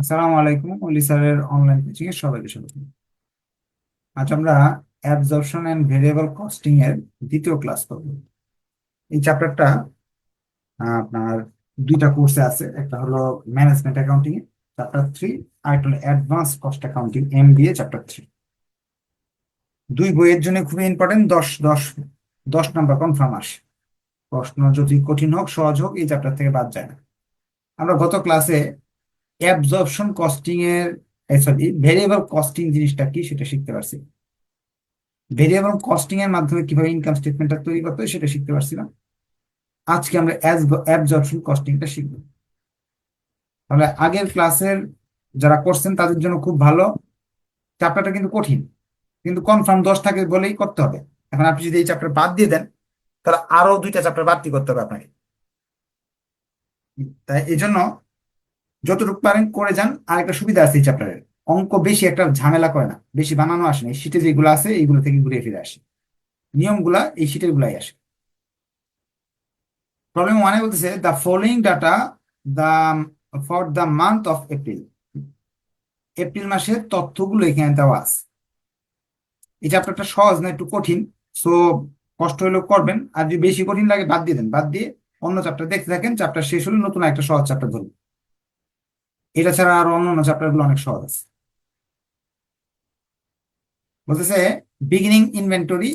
আসসালামু আলাইকুম ওলি স্যারের অনলাইন কোচিং এর সবাইকে স্বাগত। আজ আমরা অ্যাবজর্পশন এন্ড ভেরিয়েবল কস্টিং এর দ্বিতীয় ক্লাস করব। এই চ্যাপ্টারটা আপনার দুইটা কোর্সে আছে। একটা হলো ম্যানেজমেন্ট অ্যাকাউন্টিং চ্যাপ্টার থ্রি আর একটা হলো advance cost accounting M MBA chapter three দুই বইয়ের জন্য খুবই ইম্পর্টেন্ট দশ দশ দশ নাম্বার কনফার্ম আসে। প্রশ্ন যদি কঠিন হোক, সহজ হোক, এই চ্যাপ্টার থেকে বাদ যায় না। আমরা গত ক্লাসে অ্যাবজর্পশন কস্টিং এর সরি ভেরিয়েবল কস্টিং জিনিসটা কি সেটা শিখতে পারছি। ভেরিয়েবল কস্টিং এর মাধ্যমে কীভাবে ইনকাম স্টেটমেন্টটা তৈরি করতে হয় সেটা শিখতে পারছিলাম। আজকে আমরা অ্যাবজর্পশন কস্টিংটা শিখব। তাহলে আগের ক্লাসের যারা করছেন তাদের জন্য খুব ভালো। চ্যাপ্টারটা কিন্তু কঠিন। কিন্তু কনফার্ম দশ থাকে বলেই করতে হবে। এখন আপনি যদি এই চ্যাপ্টার বাদ দিয়ে দেন, তাহলে আরও দুইটা চ্যাপ্টার বাড়তি করতে হবে আপনাকে। তাই এই জন্য যতটুকু পারেন করে যান। আর একটা সুবিধা আছে এই চ্যাপ্টারের অঙ্ক বেশি একটা ঝামেলা করে না। বেশি বানানো আসে না। এই শীটে যেগুলো আছে, এইগুলো থেকে ঘুরে ফিরে আসে। নিয়মগুলা এই শীটের গুলাই আসে প্রবলেম ওয়ানে বলতেছে the following data the for the month of April April মাসের তথ্যগুলো এখানে দেওয়া আছে। এই চ্যাপ্টারটা সহজ না, একটু কঠিন। সো কষ্ট হলেও করবেন। আর যদি বেশি কঠিন লাগে, বাদ দিয়ে দেন। বাদ দিয়ে অন্য চ্যাপ্টার দেখতে থাকেন। চ্যাপ্টার শেষ হলে নতুন একটা সহজ চ্যাপ্টার ধরুন। এটা ছাড়া আরও অন্যান্য চ্যাপ্টারগুলো অনেক সহজ আছে। বলতেছে বিগিনিং ইনভেন্টরি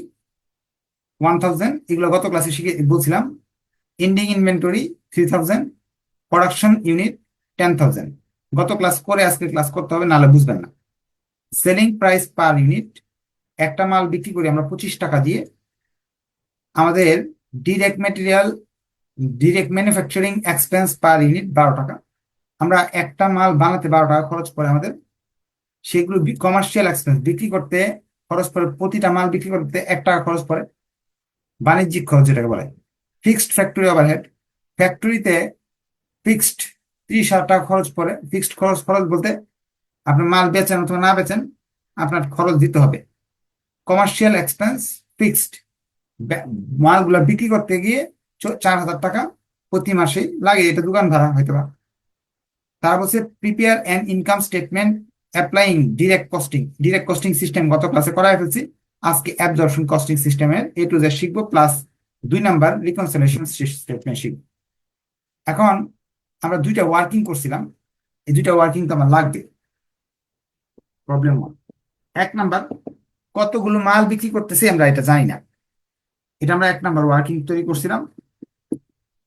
ওয়ান থাউজেন্ড এগুলো গত ক্লাসে শিখে বলছিলাম। Ending inventory three thousand production unit ten thousand গত ক্লাস করে আজকে ক্লাস করতে হবে, নাহলে বুঝবেন না। সেলিং প্রাইস পার ইউনিট একটা মাল বিক্রি করি আমরা পঁচিশ টাকা দিয়ে। আমাদের direct material direct manufacturing expense per unit বারো টাকা। আমরা একটা মাল বানাতে বারো টাকা খরচ পড়ে আমাদের। সেগুলো কমার্শিয়াল এক্সপেন্স বিক্রি করতে খরচ পড়ে, প্রতিটা মাল বিক্রি করতে এক টাকা খরচ পড়ে। বাণিজ্যিক খরচ যেটাকে বলে। ফিক্সড ফ্যাক্টরি ওভারহেড ফ্যাক্টরিতে ফিক্সড ত্রিশ হাজার টাকা খরচ পড়ে। ফিক্সড খরচ খরচ বলতে আপনি মাল বেচেন অথবা না বেচেন, আপনার খরচ দিতে হবে। কমার্শিয়াল এক্সপেন্স ফিক্সড মালগুলা বিক্রি করতে গিয়ে চার হাজার টাকা প্রতি মাসেই লাগে। এটা দোকান ভাড়া হয়তো বা। তার বলছে prepare and income statement applying direct costing direct costing system গত ক্লাসে করাই ফেলছি। আজকে অ্যাবজর্পশন কস্টিং সিস্টেমের এ টু জেড শিখব প্লাস দুই নাম্বার রিকনসিলেশন স্টেটমেন্ট শিখব। এখন আমরা দুইটা ওয়ার্কিং করছিলাম। এই দুইটা ওয়ার্কিং তো আমার লাগবে। প্রবলেম ওয়ান এক নাম্বার কতগুলো মাল বিক্রি করতেছি আমরা এটা জানি না। এটা আমরা এক নাম্বার ওয়ার্কিং তৈরি করছিলাম।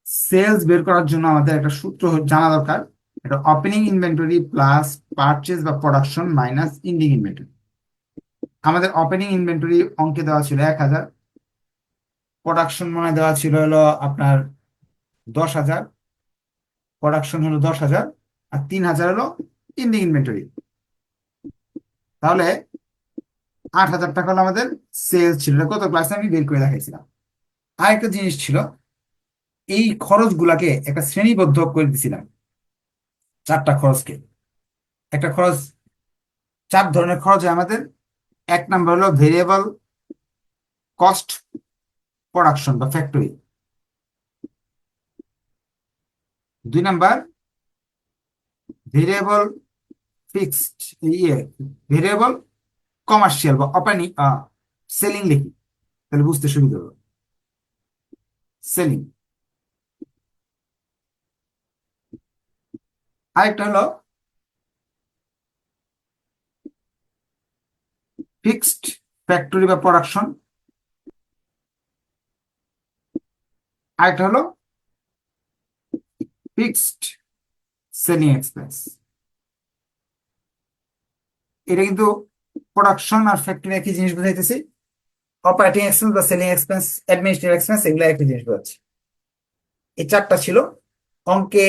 সেলস বের করার জন্য আমাদের একটা সূত্র জানা দরকার। এটা ওপেনিং ইনভেন্টরি প্লাস পারচেজ বা প্রোডাকশন মাইনাস ইন্ডিং ইনভেন্টরি আমাদের ওপেনিং ইনভেন্টরি অঙ্কে দেওয়া ছিল এক হাজার। প্রোডাকশন মনে দেওয়া ছিল হলো আপনার দশ হাজার। প্রোডাকশন হলো দশ হাজার আর তিন হাজার হলো ইন্ডিং ইনভেন্টরি তাহলে আট হাজার টাকা হলো আমাদের সেলস ছিল। গত ক্লাসে আমি বের করে দেখাইছিলাম। আরেকটা জিনিস ছিল, এই খরচগুলাকে একটা শ্রেণীবদ্ধ করে দিছিলাম। চারটা খরচকে। একটা খরচ, চার ধরনের খরচ হয় আমাদের। এক নাম্বার হলো ভেরিয়েবল কস্ট প্রোডাকশন বা ফ্যাক্টরি দুই নাম্বার ভেরিয়েবল ফিক্সড ইয়ে ভেরিয়েবল কমার্শিয়াল বা ওপেনিং সেলিং লিখি। তাহলে বুঝতে সুবিধা হবে। সেলিং আরেকটা হলো ফিক্সড ফ্যাক্টরি বা প্রোডাকশন আরেকটা হলো ফিক্সড সেলিং এক্সপেন্স এটা কিন্তু প্রোডাকশন আর ফ্যাক্টরি একই জিনিস বোঝাইতেছি। অপারেটিং এক্সপেন্স বা সেলিং এক্সপেন্স অ্যাডমিনিস্ট্রেটিভ এক্সপেন্স এগুলো একই জিনিস বোঝাচ্ছে। এই চারটা ছিল অঙ্কে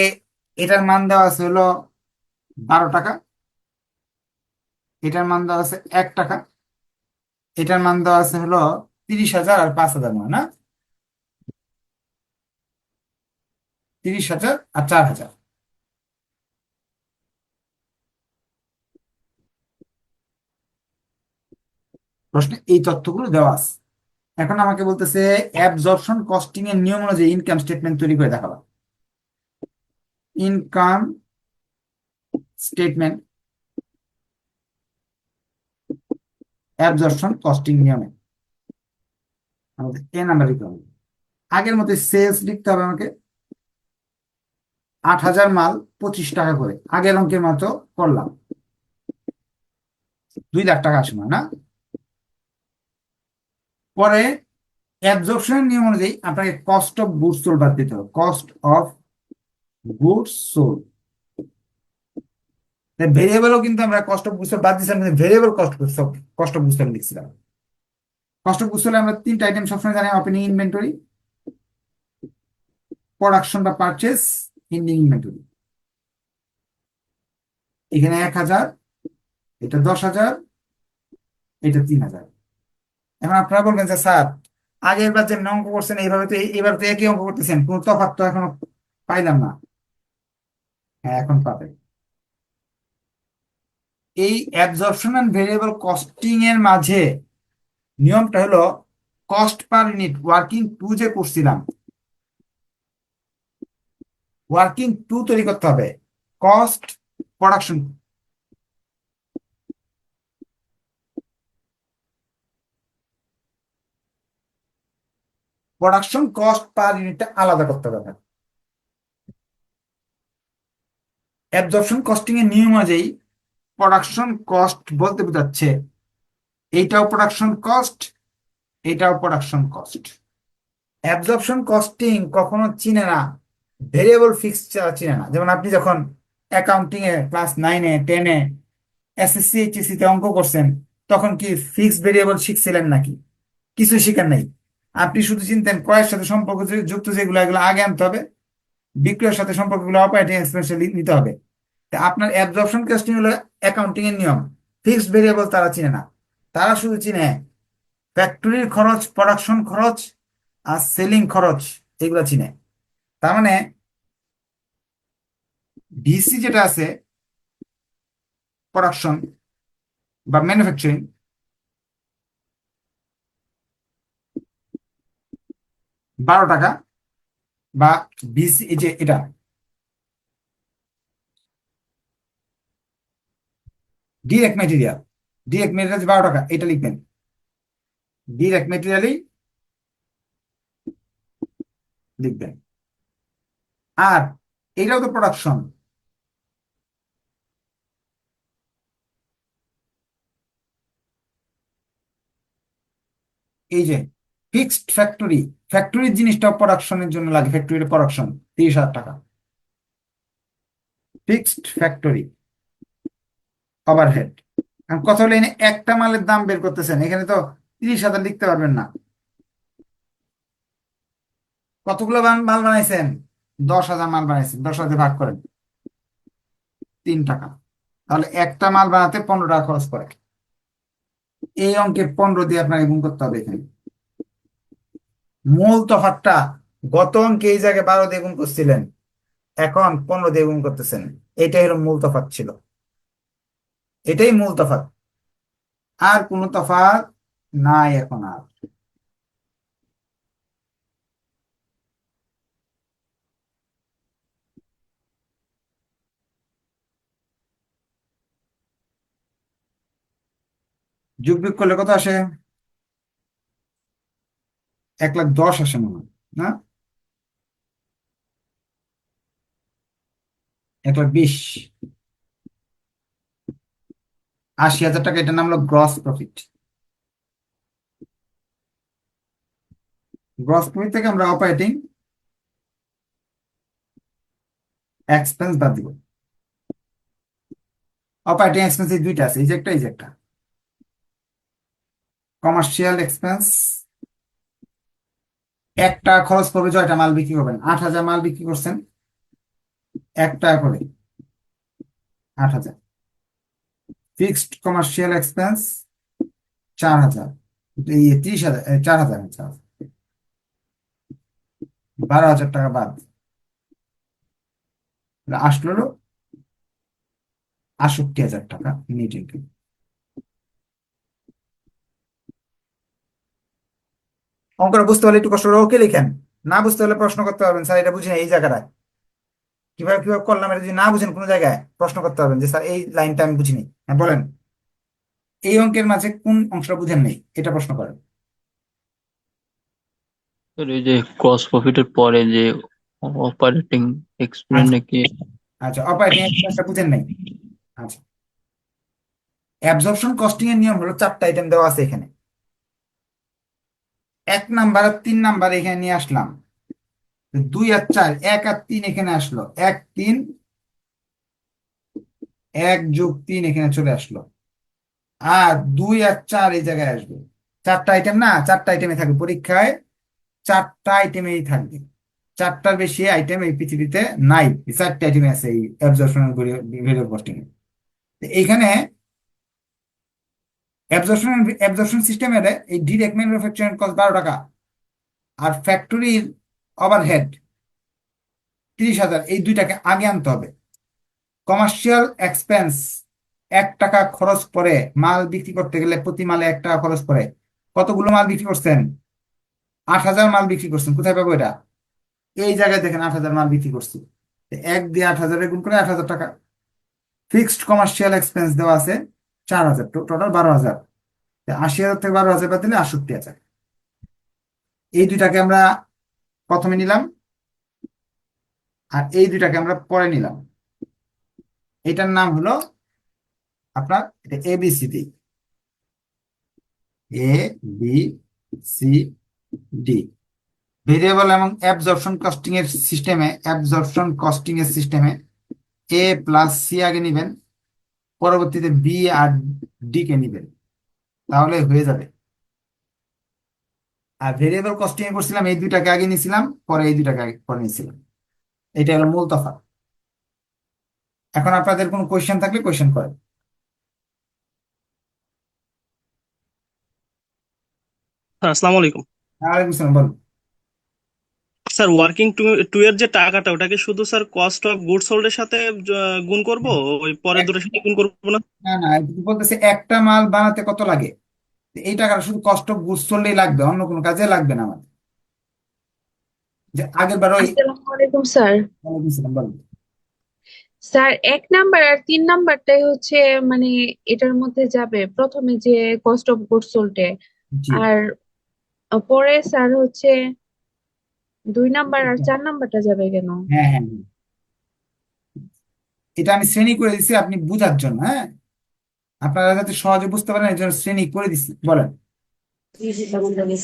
এটার মান দেওয়া আছে হলো বারো টাকা। এটার মান দেওয়া আছে এক টাকা। এটার মান দেওয়া আছে হলো তিরিশ হাজার আর পাঁচ হাজার নয়, না? তিরিশ হাজার আর চার হাজার। প্রশ্নে এই তথ্যগুলো দেওয়া আছে। এখন আমাকে বলতেছে অ্যাবজর্পশন কস্টিং এর নিয়ম অনুযায়ী ইনকাম স্টেটমেন্ট তৈরি করে দেখাবা। ইনকাম স্টেটমেন্ট অ্যাবজর্পশন কস্টিং নিয়মে। আমাদের এ নাম্বার লিখতে হবে। আগের মতো সেলস লিখতে হবে আমাকে। আট হাজার মাল পঁচিশ টাকা করে। আগের অঙ্কের মতো করলাম। দুই লাখ টাকা আসে না? পরে অ্যাবজর্পশনের নিয়ম অনুযায়ী আপনাকে কস্ট অফ গুডস সোল্ড বাদ দিতে হবে। কস্ট অফ গুডস সোল্ড ভেরিয়েবলও কিন্তু আমরা কষ্ট অফ বাদ দিয়েছিলাম কিন্তু ভেরিয়েবল কষ্ট অফ গুডস লিখছিলাম। অফ গুডস আমরা তিনটা আইটেম সবসময় জানি ওপেনিং ইনভেন্টরি প্রোডাকশন বা পারচেস এন্ডিং ইনভেন্টরি এখানে এক হাজার, এটা দশ হাজার, এটা তিন হাজার। এখন আপনারা বলবেন যে, স্যার, আগের বার যেমন অঙ্ক করছেন, এইভাবে তো এই- এবার তো একই অঙ্ক করতেছেন, কোনো তফাৎ তো এখনও পাইলাম না। হ্যাঁ এখন পাবে। এই অ্যাবজর্পশন এন্ড ভেরিয়েবল কস্টিং এর মাঝে নিয়মটা হলো cost per unit working two যে করছিলাম ওয়ার্কিং টু তৈরি করতে হবে। Cost production production cost per ইউনিটটা আলাদা করতে হবে। অ্যাবজর্পশন কস্টিং এর নিয়ম অনুযায়ী প্রোডাকশন কস্ট বলতে বোঝাচ্ছে, এইটাও প্রোডাকশন কস্ট এটাও প্রোডাকশন কস্ট অ্যাবজর্পশন কস্টিং কখনো চিনে না ভেরিয়েবল ফিক্স চিনে না। যেমন আপনি যখন অ্যাকাউন্টিং এ ক্লাস নাইনে টেনে এসএসসি এইচএসসি তে অঙ্ক করছেন, তখন কি ফিক্সড ভেরিয়েবল শিখছিলেন নাকি? কিছু শিখেন নাই। আপনি শুধু চিনতেন ক্রয়ের সাথে সম্পর্ক যুক্ত যেগুলো এগুলো আগে আনতে হবে। বিক্রয়ের সাথে সম্পর্কগুলো অপারেটিং এক্সপেন্সে নিতে হবে। আপনার অ্যাবজর্পশন কস্টিং হলো অ্যাকাউন্টিং এর নিয়ম। ফিক্সড ভেরিয়েবল তারা চিনে না। তারা শুধু চিনে ফ্যাক্টরির খরচ প্রোডাকশন খরচ আর সেলিং খরচ, এগুলো চিনে। তার মানে ডিসি যেটা আছে প্রোডাকশন বা ম্যানুফ্যাকচারিং বারো টাকা। বা বিসি এই যে এটা। ডিরেক্ট মেটেরিয়াল ডিরেক্ট মেটেরিয়াল বারো টাকা, এটা লিখবেন। ডিরেক্ট মেটেরিয়ালই লিখবেন। আর এটাও তো প্রোডাকশন এই যে ফিক্সড ফ্যাক্টরি ফ্যাক্টরির জিনিসটা প্রোডাকশনের জন্য লাগে ফ্যাক্টরির প্রোডাকশন তিরিশ হাজার টাকা। ফিক্সড ফ্যাক্টরি ওভারহেড আর কথা হলো, এনে একটা মালের দাম বের করতেছেন, এখানে তো তিরিশ হাজার লিখতে পারবেন না। কতগুলো মাল মাল বানাইছেন? দশ হাজার মাল বানাইছেন, দশ হাজার ভাগ করেন। তিন টাকা। তাহলে একটা মাল বানাতে পনেরো টাকা খরচ করে এই অঙ্কের পনেরো দিয়ে আপনাকে গুণ করতে হবে এখানে। মূল তফাৎটা, গত অঙ্কে এই জায়গায় বারো দিয়ে গুণ করছিলেন, এখন পনেরো দিয়ে গুণ করতেছেন। এটাই হলো মূল তফাৎ ছিল। এটাই মূল তফাৎ। আর কোন তফাৎ নাই এখন আর। যোগ বিয়োগ করলে কত আসে। এক লাখ দশ আসে মনে হয়, না? এক লাখ বিশ। আশি হাজার টাকা, এটার নাম হলো গ্রস প্রফিট গ্রস প্রফিট থেকে আমরা অপারেটিং এক্সপেন্স বাদ দিব। অপারেটিং এক্সপেন্স এই দুইটা আছে, এই যে একটা, এই যে একটা। কমার্শিয়াল এক্সপেন্স একটা খরচ করবে জয়টা মাল বিক্রি করবেন। আট হাজার মাল বিক্রি করছেন। এক টাকা করে। আট হাজার। ফিক্সড কমার্শিয়াল এক্সপেন্স চার হাজার। তিরিশ হাজার চার হাজার চার বারো হাজার টাকা বাদ। আসলো হলো আটষট্টি হাজার টাকা নেট ইনকাম অঙ্কটা বুঝতে পারলে একটু কষ্ট করে ওকে লিখেন। না বুঝতে হলে প্রশ্ন করতে পারবেন। স্যার এটা বুঝি না এই জায়গাটায়। কীভাবে কীভাবে করলাম এটা যদি না বুঝেন কোনো জায়গায় প্রশ্ন করতে পারবেন যে স্যার এই লাইনটা আমি বুঝিনি। হ্যাঁ বলেন। এই অঙ্কের মাঝে কোন অংশটা বুঝেন নেই এটা প্রশ্ন করেন। এই যে ক্রস প্রফিটের পরে যে অপারেটিং এক্সপেন্স নাকি? আচ্ছা অপারেটিং এক্সপেন্সটা বুঝেন নাই। আচ্ছা। অ্যাবজর্পশন কস্টিং এর নিয়ম হলো চারটা আইটেম দেওয়া আছে এখানে। এক নাম্বার আর তিন নাম্বার এখানে নিয়ে আসলাম। দুই আর চার, এক আর তিন এখানে আসলো। এক, তিন, এক যোগ তিন এখানে চলে আসলো। আর দুই আর চার এই জায়গায় আসবে। চারটা আইটেম না? চারটা আইটেমে থাকবে পরীক্ষায়। চারটা আইটেমেই থাকবে। চারটার বেশি আইটেম এই পৃথিবীতে নাই। চারটা আইটেমে আছে এই অ্যাবজর্পশন ভেরিয়েবল কস্টিং এইখানে অ্যাবজর্পশন অ্যাবজর্পশন সিস্টেমের এই ডিরেক্ট ম্যানুফ্যাকচারিং কস্ট বারো টাকা আর ফ্যাক্টরির ওভারহেড তিরিশ হাজার। এই দুইটাকে আগে আনতে হবে। কমার্শিয়াল এক্সপেন্স এক টাকা খরচ পরে মাল বিক্রি করতে গেলে প্রতি মালে এক টাকা খরচ পরে। কতগুলো মাল বিক্রি করছেন? আট হাজার মাল বিক্রি করছেন। কোথায় পাবো এটা? এই জায়গায় দেখেন আট হাজার মাল বিক্রি করছি। এক দিয়ে আট হাজারের গুণ করে আট হাজার টাকা। ফিক্সড কমার্শিয়াল এক্সপেন্স দেওয়া আছে। চার হাজার টোটাল বারো হাজার। আশি হাজার থেকে বারো হাজার বাদ দিলে আটষট্টি হাজার। এই দুইটাকে আমরা প্রথমে নিলাম, আর এই দুইটাকে আমরা পরে নিলাম। এটার নাম হলো আপনার এটা ABCD A B C D variable এবং অ্যাবজর্পশন কস্টিং এর সিস্টেমে অ্যাবজর্পশন কস্টিং এর সিস্টেমে এ প্লাস সি আগে নিবেন। পরবর্তীতে বি আর ডি কে নিবেন। তাহলে হয়ে যাবে। আর ভেরিয়েবল কস্টিং এ করছিলাম এই দুইটাকে আগে নিয়েছিলাম পরে এই দুইটাকে আগে পরে নিয়েছিলাম। এটা হলো মূল তফাৎ। এখন আপনাদের কোনো কোয়েশ্চেন থাকলে কোয়েশ্চেন করেন। আসসালামু আলাইকুম। ওয়ালাইকুম আসসালাম বলুন। স্যার ওয়ার্কিং টু টু এর যে টাকাটা ওটাকে শুধু sir cost of goods sold এর সাথে গুণ করব? ওই পরের দুটোর সাথে গুণ করব না? না না বলতেছে একটা মাল বানাতে কত লাগে? এই টাকাটা শুধু কস্ট অফ গুডস চললেই লাগবে অন্য কোনো কাজে লাগবে না আমাদের। যে আগের বার ওই আসসালামু আলাইকুম স্যার। ওয়ালাইকুম বলুন। স্যার এক নাম্বার আর তিন নাম্বারটাই হচ্ছে মানে এটার মধ্যে যাবে। প্রথমে যে কস্ট অফ গুডস সোল্ডে আর পরে স্যার হচ্ছে দুই নাম্বার আর চার নাম্বারটা যাবে কেন? হ্যাঁ হ্যাঁ। এটা আমি শ্রেণি করে দিছি আপনি বুঝার জন্য হ্যাঁ? আপনারা যাতে সহজে বুঝতে পারেন এই জন্য শ্রেণি করে দিচ্ছি বলেন।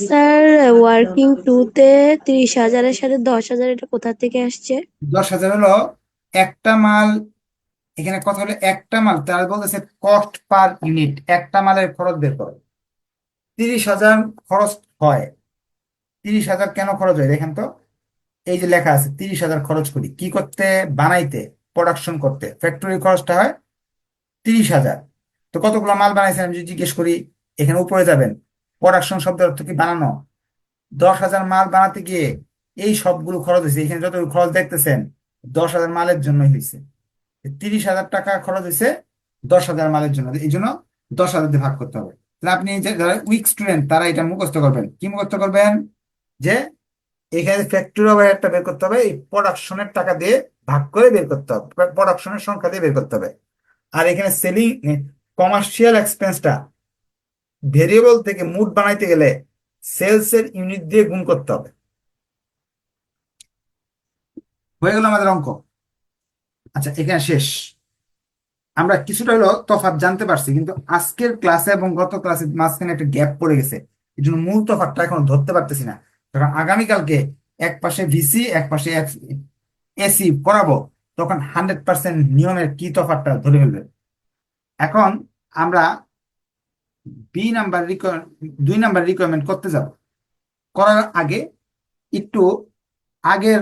স্যার ওয়ার্কিং টুতে ত্রিশ হাজারের সাথে দশ হাজার এটা কোথা থেকে আসছে? দশ হাজার হলো একটা মাল এখানে কথা হলো একটা মাল তারা বলতেছে কস্ট পার ইউনিট একটা মালের খরচ বের করো। তিরিশ হাজার খরচ হয়। তিরিশ হাজার কেন খরচ হয় দেখেন তো? এই যে লেখা আছে, তিরিশ হাজার খরচ করি। কি করতে? বানাইতে প্রোডাকশন করতে। ফ্যাক্টরির খরচটা হয় তিরিশ হাজার। তো কতগুলো মাল বানাইছেন আমি যদি জিজ্ঞেস করি, এখানে উপরে যাবেন। প্রোডাকশন শব্দের অর্থ কি বানানো? দশ হাজার মাল বানাতে গিয়ে এই সবগুলো খরচ হয়েছে। এখানে যতগুলো খরচ দেখতেছেন, দশ হাজার মালের জন্যই হয়েছে। তিরিশ হাজার টাকা খরচ হয়েছে দশ হাজার মালের জন্য। এই জন্য দশ হাজার দিয়ে ভাগ করতে হবে। তাহলে আপনি যারা উইক স্টুডেন্ট তারা এটা মুখস্থ করবেন। কি মুখস্থ করবেন? যে এখানে ফ্যাক্টরি ওভারহেডটা বের করতে হবে, এই প্রোডাকশনের টাকা দিয়ে ভাগ করে বের করতে হবে প্রোডাকশনের সংখ্যা দিয়ে বের করতে হবে। আর এখানে সেলিং কমার্শিয়াল এক্সপেন্সটা ভেরিয়েবল থেকে মুড বানাইতে গেলে সেলস এর ইউনিট দিয়ে গুণ করতে হবে। হয়ে গেল আমাদের অঙ্ক। আচ্ছা এখানে শেষ। আমরা কিছুটা হলো তফাৎ জানতে পারছি, কিন্তু আজকের ক্লাসে এবং গত ক্লাসে মাঝখানে একটা গ্যাপ পড়ে গেছে। এই জন্য মূল তফাৎটা এখন ধরতে পারতেছি না। যখন আগামীকালকে এক পাশে ভিসি এক পাশে এসি করাবো, তখন হান্ড্রেড পার্সেন্ট নিয়মের কি তফাৎটা ধরে ফেলবে? এখন আমরা বি নাম্বার দুই নাম্বার রিকোয়ারমেন্ট করতে যাব। করার আগে একটু আগের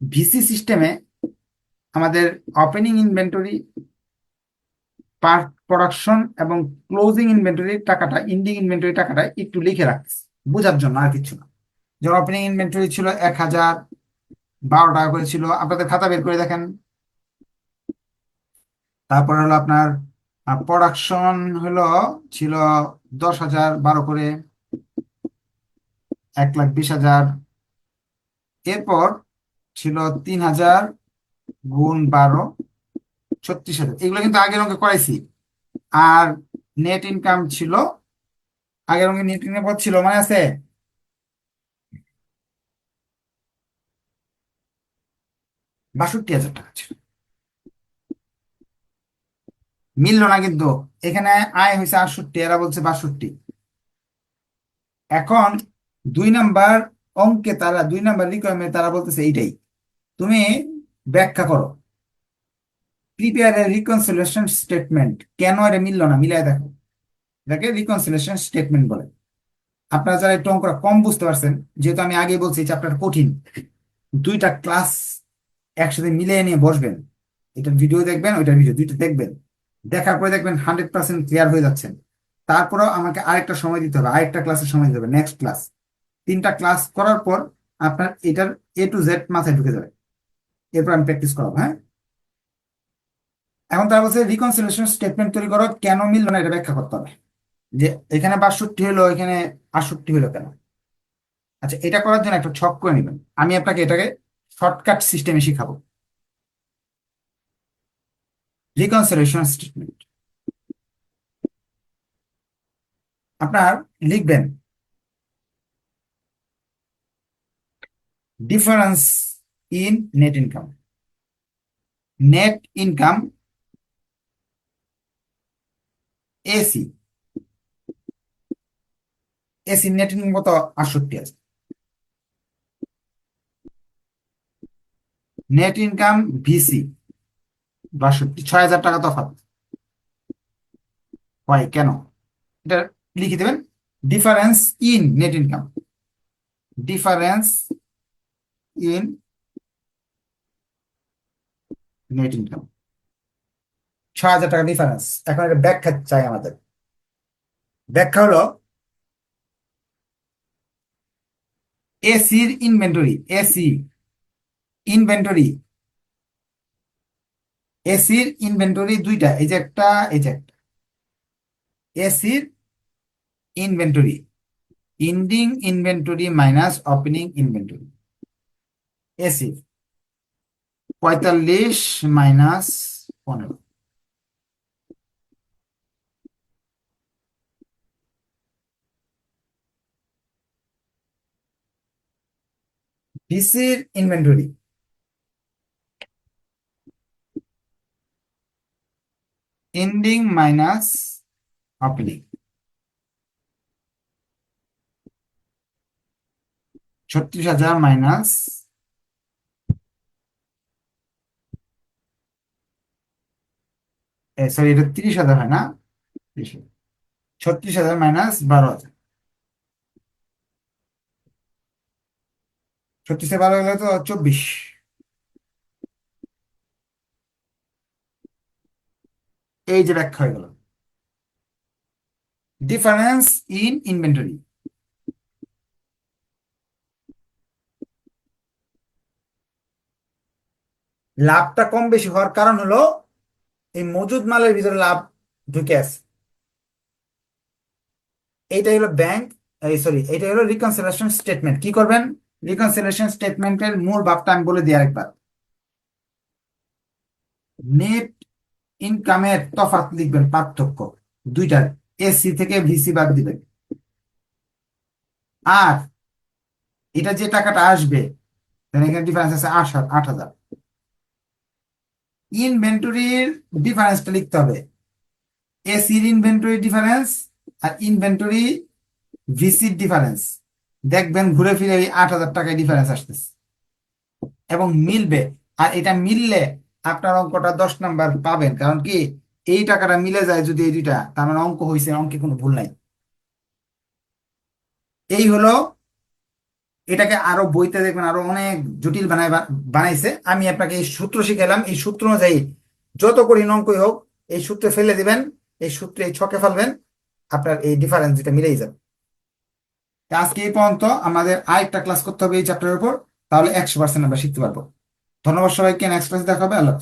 ভিসি সিস্টেমে আমাদের ওপেনিং ইনভেন্টরি প্রোডাকশন এবং ক্লোজিং ইনভেন্টরির টাকাটা ইন্ডিং ইনভেন্টরি টাকাটা একটু লিখে রাখছি বোঝার জন্য আর কিছু না। যেমন ওপেনিং ইনভেন্টরি ছিল এক হাজার, বারো টাকা করে ছিল। আপনাদের খাতা বের করে দেখেন। তারপর হলো আপনার প্রোডাকশন হলো, ছিল দশ হাজার বারো করে, এক লাখ বিশ হাজার। এরপর ছিল তিন হাজার গুণ বারো, ছত্রিশ হাজার। এগুলো কিন্তু আগের অঙ্কে করাইছি। আর নেট ইনকাম ছিল, আগের অঙ্কে নেট ইনকাম ছিল মানে আছে বাষট্টি হাজার টাকা ছিল। মিলল না কিন্তু, এখানে আয় হয়েছে আটষট্টি, এরা বলছে বাষট্টি। এখন দুই নাম্বার অঙ্কে তারা, দুই নাম্বার রিকোয়ারমেন্ট তারা বলতেছে এইটাই। তুমি ব্যাখ্যা করো। প্রিপেয়ার এ রিকনসিলিয়েশন স্টেটমেন্ট কেন এটা মিলল না? মিলাই দেখো। এটাকে রিকনসিলিয়েশন স্টেটমেন্ট বলে। আপনারা যারা একটু অঙ্কটা কম বুঝতে পারছেন, যেহেতু আমি আগে বলছি চ্যাপ্টার কঠিন। দুইটা ক্লাস একসাথে মিলিয়ে নিয়ে বসবেন। এটার ভিডিও দেখবেন ওইটার ভিডিও দুইটা দেখবেন। দেখার পরে দেখবেন হান্ড্রেড পার্সেন্ট ক্লিয়ার হয়ে যাচ্ছেন তারপরেও আমাকে আরেকটা সময় দিতে হবে, আরেকটা ক্লাসের সময় দিতে হবে নেক্সট ক্লাস তিনটা ক্লাস করার পর আপনার এটার এ টু জেড মাথায় ঢুকে যাবে। এরপর আমি প্র্যাকটিস করাবো হ্যাঁ? এখন তারা বলছে রিকনসিলিয়েশন স্টেটমেন্ট তৈরি করো, কেন মিললো না এটা ব্যাখ্যা করতে হবে? যে এখানে বাষট্টি হলো, এখানে আটষট্টি হলো কেন? আচ্ছা এটা করার জন্য একটা ছক করে নেবেন। আমি আপনাকে এটাকে শর্টকাট সিস্টেমে শিখাবো। রিকনসিলিয়েশন স্টেটমেন্ট আপনার লিখবেন difference in net income net income AC AC net income কত? আটষট্টি আছে। নেট ইনকাম ভিসি বাষট্টি, ছয় হাজার টাকা তফাৎ। হয় কেন? এটা লিখে দেবেন। Difference in net income difference in net income ছয় হাজার টাকা ডিফারেন্স এখন এটা ব্যাখ্যা চাই আমাদের। ব্যাখ্যা হলো এসির ইনভেন্টরি এসি ইনভেন্টরি এসির ইনভেন্টরি দুইটা, এই যে একটা, এই যে একটা। এসির inventory ending inventory minus opening inventory এসির পঁয়তাল্লিশ মাইনাস পনেরো। ডিসির ইনভেন্টরি এন্ডিং মাইনাস ওপেনিং ছত্রিশ হাজার মাইনাস সরি এটা তিরিশ হাজার হয় না? ছত্রিশ হাজার মাইনাস বারো হাজার। ছত্রিশে বারো হলে তো চব্বিশ। এই যে ব্যাখ্যা হয়ে গেল। ডিফারেন্স ইন ইনভেন্টরি লাভটা কম বেশি হওয়ার কারণ হলো এই মজুদ মালের ভিতরে লাভ ঢুকে আছে। এইটাই হলো ব্যাংক এই সরি এটা হলো রিকনসিলিয়েশন স্টেটমেন্ট কি করবেন? রিকনসিলিয়েশন স্টেটমেন্টের মূল ভাবটা আমি বলে দিই আরেকবার। নেট ইনকামের তফাৎ লিখবেন, পার্থক্য। দুইটার এসি থেকে ভিসি বাদ দিবেন। আর এটা যে টাকাটা আসবে ডিফারেন্স আছে আট আট হাজার। ইনভেন্টরির ডিফারেন্সটা লিখতে হবে। এসির ইনভেন্টরি ডিফারেন্স আর ইনভেন্টরি ভিসির ডিফারেন্স দেখবেন ঘুরে ফিরে এই আট হাজার টাকায় ডিফারেন্স আসতেছে। এবং মিলবে। আর এটা মিললে আপনার অঙ্কটা দশ নাম্বার পাবেন। কারণ কি, এই টাকাটা মিলে যায় যদি এই দুইটা, তার মানে অঙ্ক হয়েছে অঙ্কে কোনো ভুল নাই। এই হলো, এটাকে আরও বইতে দেখবেন, আরও অনেক জটিল বানাই বানাইছে। আমি আপনাকে এই সূত্র শিখালাম এই সূত্র অনুযায়ী যত কঠিন অঙ্কই হোক, এই সূত্রে ফেলে দিবেন, এই সূত্রে ছকে ফেলবেন, আপনার এই ডিফারেন্স যেটা মিলেই যাবে। আজকে এই পর্যন্ত আমাদের আরেকটা ক্লাস করতে হবে এই চ্যাপ্টারের উপর। তাহলে একশো পার্সেন্ট আমরা শিখতে পারব। ধন্যবাদ সবাইকে নেক্সট ক্লাসে দেখাবে আল্লাহ